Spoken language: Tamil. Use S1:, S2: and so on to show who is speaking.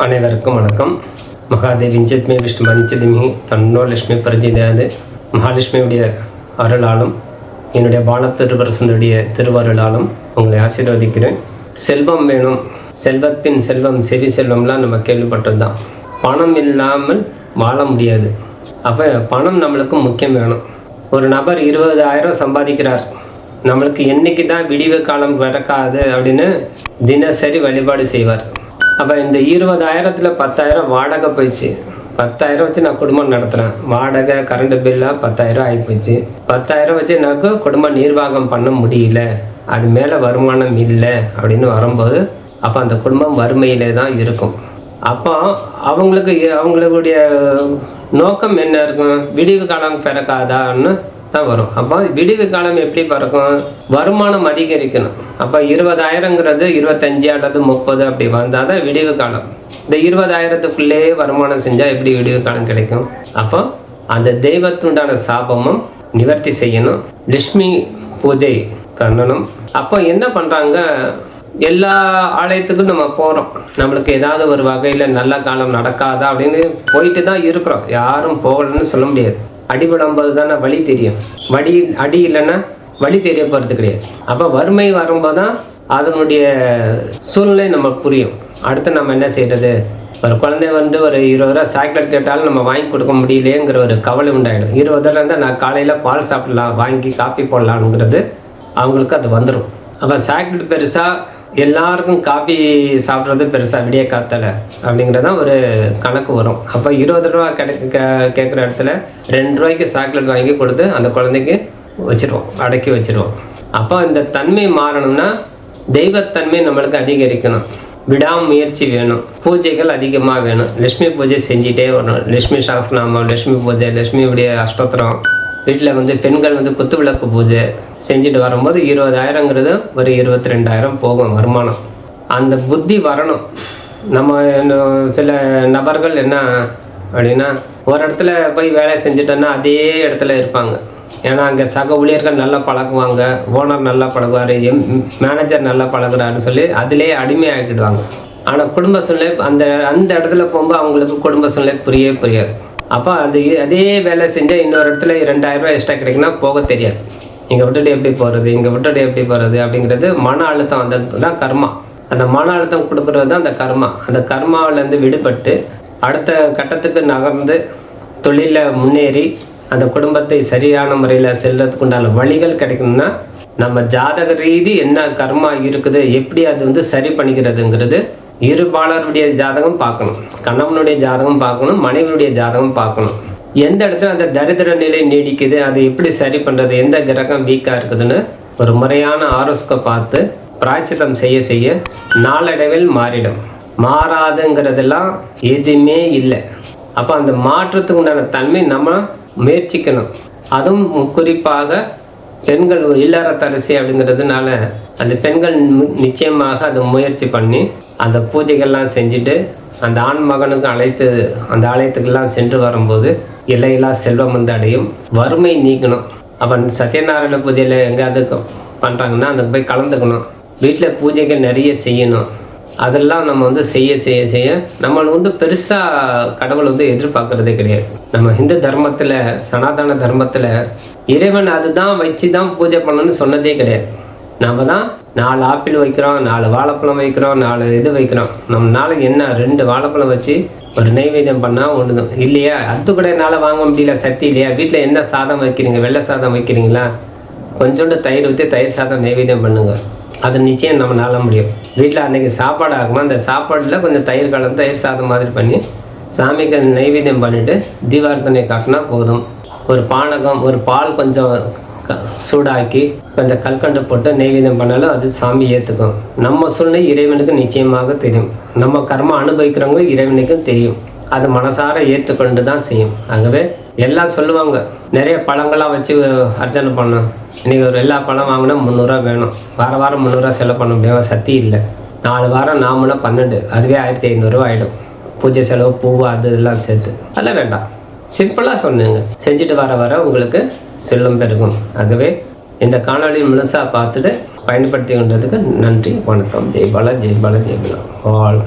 S1: அனைவருக்கும் வணக்கம். மகாதேவி இஞ்சத்மே விஷ்ணு மனிச்சதிமி தன்னோ லட்சுமி பரிஞ்சிதையாது மகாலட்சுமியுடைய அருளாலும் என்னுடைய பாலத்திருவரசனுடைய திருவருளாலும் உங்களை ஆசீர்வதிக்கிறேன். செல்வம் வேணும். செல்வத்தின் செல்வம் செவி செல்வம்லாம் நம்ம கேள்விப்பட்டது தான் பணம் இல்லாமல் வாழ முடியாது. அப்போ பணம் நம்மளுக்கு முக்கியம் வேணும். ஒரு நபர் இருபதாயிரம் சம்பாதிக்கிறார். நம்மளுக்கு என்னைக்கு தான் விடிவு காலம் கிடக்காது அப்படின்னு தினசரி வழிபாடு செய்வார். அப்போ இந்த இருபதாயிரத்தில் பத்தாயிரம் வாடகை போயிடுச்சு. பத்தாயிரம் வச்சு நான் குடும்பம் நடத்துகிறேன் வாடகை கரண்ட் பில்லாக பத்தாயிரம் ஆகி போச்சு பத்தாயிரம் வச்சு எனக்கு குடும்ப நிர்வாகம் பண்ண முடியல. அது மேலே வருமானம் இல்லை அப்படின்னு வரும்போது அப்போ அந்த குடும்பம் வறுமையிலே தான் இருக்கும். அப்போ அவங்களுக்கு அவங்களுடைய நோக்கம் என்ன இருக்கும்? விடிவு காலம் பிறக்காதான்னு தான் வரும். அப்போ விடிவு காலம் எப்படி பிறக்கும்? வருமானம் அதிகரிக்கணும். அப்போ இருபதாயிரங்கிறது இருபத்தஞ்சி அல்லது முப்பது அப்படி வந்தால் தான் விடிவு காலம். இந்த இருபதாயிரத்துக்குள்ளேயே வருமானம் செஞ்சால் எப்படி விடிவு காலம் கிடைக்கும்? அப்போ அந்த தெய்வத்துண்டான சாபமும் நிவர்த்தி செய்யணும். லட்சுமி பூஜை பண்ணணும். அப்போ என்ன பண்ணுறாங்க எல்லா ஆலயத்துக்கும் நம்ம போகிறோம் நம்மளுக்கு ஏதாவது ஒரு வகையில் நல்ல காலம் நடக்காதா அப்படின்னு போயிட்டு தான் இருக்கிறோம். யாரும் போகலன்னு சொல்ல முடியாது. அடி விழும்போது தானே வழி தெரியும். வடி அடி இல்லைன்னா வழி தெரிய போகிறது கிடையாது. அப்போ வறுமை வரும்போது தான் அதனுடைய சூழ்நிலை நமக்கு புரியும். அடுத்து நம்ம என்ன செய்கிறது ஒரு குழந்தை வந்து ஒரு இருபது ரூபா சாக்லேட் கேட்டாலும் நம்ம வாங்கி கொடுக்க முடியலையேங்கிற ஒரு கவலை உண்டாயிடும். இருபது ரூபா இருந்தால் நான் காலையில் பால் சாப்பிடலாம் வாங்கி காப்பி போடலாம்ங்கிறது அவங்களுக்கு அது வந்துடும் அப்போ சாக்லேட் பெருசாக எல்லாருக்கும் காபி சாப்பிட்றது பெருசாக விடிய காத்தலை அப்படிங்கிறது தான் ஒரு கணக்கு வரும். அப்போ இருபது ரூபா கிடை கேட்குற இடத்துல ரெண்டு ரூபாய்க்கு சாக்லேட் வாங்கி கொடுத்து அந்த குழந்தைக்கு வச்சிருவோம் அடக்கி வச்சிருவோம். அப்போ இந்த தன்மை மாறணும்னா தெய்வத்தன்மை நம்மளுக்கு அதிகரிக்கணும். விடாமுயற்சி வேணும். பூஜைகள் அதிகமாக வேணும். லட்சுமி பூஜை செஞ்சிட்டே வரணும். லட்சுமி சாஸ்திரநாமம் லட்சுமி பூஜை லக்ஷ்மியுடைய அஷ்டோத்திரம் வீட்டில் வந்து பெண்கள் வந்து குத்து விளக்கு பூஜை செஞ்சுட்டு வரும்போது இருபதாயிரங்கிறது ஒரு இருபத்தி ரெண்டாயிரம் போகும் வருமானம். அந்த புத்தி வரணும். நம்ம சில நபர்கள் என்ன அப்படின்னா ஒரு இடத்துல போய் வேலை செஞ்சுட்டோன்னா அதே இடத்துல இருப்பாங்க. ஏன்னா அங்கே சக ஊழியர்கள் நல்லா பழகுவாங்க ஓனர் நல்லா பழகுவார் எம் மேனேஜர் நல்லா பழகுறாருன்னு சொல்லி அதிலே அடிமையாக்கிடுவாங்க. ஆனால் குடும்ப சூழ்நிலை அந்த அந்த இடத்துல போகும்போது அவங்களுக்கு குடும்ப சூழ்நிலை புரியவே புரியாது. அப்போ அது அதே வேலை செஞ்சால் இன்னொரு இடத்துல ரெண்டாயிரம் ரூபாய் எக்ஸ்ட்ரா கிடைக்குன்னா போக தெரியாது. இங்கே விட்டுட்டு எப்படி போகிறது இங்கே விட்டுட்டு எப்படி போகிறது அப்படிங்கிறது மன அழுத்தம் அந்த தான் கர்மா. அந்த மன அழுத்தம் கொடுக்குறது தான் அந்த கர்மா. அந்த கர்மாவிலேருந்து விடுபட்டு அடுத்த கட்டத்துக்கு நகர்ந்து தொழிலில் முன்னேறி அந்த குடும்பத்தை சரியான முறையில் செல்றதுக்கு உண்டான வழிகள் கிடைக்கணும்னா நம்ம ஜாதக ரீதி என்ன கர்மா இருக்குது எப்படி அது வந்து சரி பண்ணிக்கிறதுங்கிறது இருபாலருடைய ஜாதகம் பார்க்கணும் கணவனுடைய ஜாதகம் பார்க்கணும் மனைவியுடைய ஜாதகம் பார்க்கணும். எந்த இடத்துல அந்த தரித்திர நிலை நீடிக்குது அதை எப்படி சரி பண்ணுறது எந்த கிரகம் வீக்காக இருக்குதுன்னு ஒரு முறையான ஆரோஸ்கோ பார்த்து பிராய்ச்சித்தம் செய்ய செய்ய நாளடைவில் மாறிடும். மாறாதுங்கிறதெல்லாம் எதுவுமே இல்லை. அப்போ அந்த மாற்றத்துக்கு உண்டான தன்மை நம்ம முயற்சிக்கணும். அதுவும் குறிப்பாக பெண்கள் இல்லறத்தரசி அப்படிங்கிறதுனால அந்த பெண்கள் நிச்சயமாக அதை முயற்சி பண்ணி அந்த பூஜைகள்லாம் செஞ்சுட்டு அந்த ஆண் மகனுக்கு அழைத்து அந்த ஆலயத்துக்கெல்லாம் சென்று வரும்போது எல்லையில்லா செல்வம் வந்து அடையும் வறுமை நீக்கணும். அப்போ சத்யநாராயண பூஜையில் எங்கேயாவது பண்ணுறாங்கன்னா அதுக்கு போய் கலந்துக்கணும். வீட்டில் பூஜைகள் நிறைய செய்யணும். அதெல்லாம் நம்ம வந்து செய்ய செய்ய செய்ய நம்மளை வந்து பெருசாக கடவுள் வந்து எதிர்பார்க்குறதே கிடையாது. நம்ம இந்து தர்மத்தில் சனாதன தர்மத்தில் இறைவன் அதுதான் வச்சு தான் பூஜை பண்ணணும்னு சொன்னதே கிடையாது. நாம் தான் நாலு ஆப்பிள் வைக்கிறோம் நாலு வாழைப்பழம் வைக்கிறோம் நாலு இது வைக்கிறோம். நம்ம நாளைக்கு என்ன ரெண்டு வாழைப்பழம் வச்சு ஒரு நைவேத்தியம் பண்ணால் ஒன்று தான் இல்லையா? அது கூட என்னால் வாங்க முடியல சக்தி இல்லையா? வீட்டில் என்ன சாதம் வைக்கிறீங்க? வெள்ளை சாதம் வைக்கிறீங்களா? கொஞ்சோண்டு தயிர் ஊற்றி தயிர் சாதம் நைவேத்தியம் பண்ணுங்க. அது நிச்சயம் நம்ம நாள முடியும். வீட்டில் அன்றைக்கி சாப்பாடு ஆகுமா? அந்த சாப்பாடில் கொஞ்சம் தயிர் கலந்து தயிர் சாதம் மாதிரி பண்ணி சாமிக்கு நைவேத்தியம் பண்ணிவிட்டு தீபார்த்தனை காட்டினா போதும். ஒரு பானகம் ஒரு பால் கொஞ்சம் சூடாக்கி கொஞ்சம் கல்கண்டு போட்டு நெய்வேதம் பண்ணாலும் அது சாமி ஏற்றுக்கும் நம்ம சூழ்நிலை இறைவனுக்கு நிச்சயமாக தெரியும். நம்ம கர்மம் அனுபவிக்கிறவங்க இறைவனுக்கும் தெரியும். அது மனசார ஏற்றுக்கொண்டு தான் செய்யும். ஆகவே எல்லாம் சொல்லுவாங்க. நிறைய பழங்கள்லாம் வச்சு அர்ச்சனை பண்ணோம். இன்றைக்கி ஒரு எல்லா பழம் வாங்கினா முந்நூறுரூவா வேணும். வார வாரம் முந்நூறுரூவா செலவு பண்ண முடியாமல் சக்தி இல்லை. நாலு வாரம் நாமனா பன்னெண்டு. அதுவே ஆயிரத்தி ஐநூறுரூவா ஆகிடும் பூஜை செலவு பூ அது இதெல்லாம் சேர்த்து. அதெல்லாம் வேண்டாம். சிம்பிளாக சொன்னேங்க. செஞ்சுட்டு வர வர உங்களுக்கு செல்லும் பெருகும். ஆகவே இந்த காணொலியை முழுசாக பார்த்துட்டு பயன்படுத்தி கொண்டதுக்கு நன்றி வணக்கம். ஜெய் பாலா ஜெய் பாலா ஜெய் பாலா. ஆல்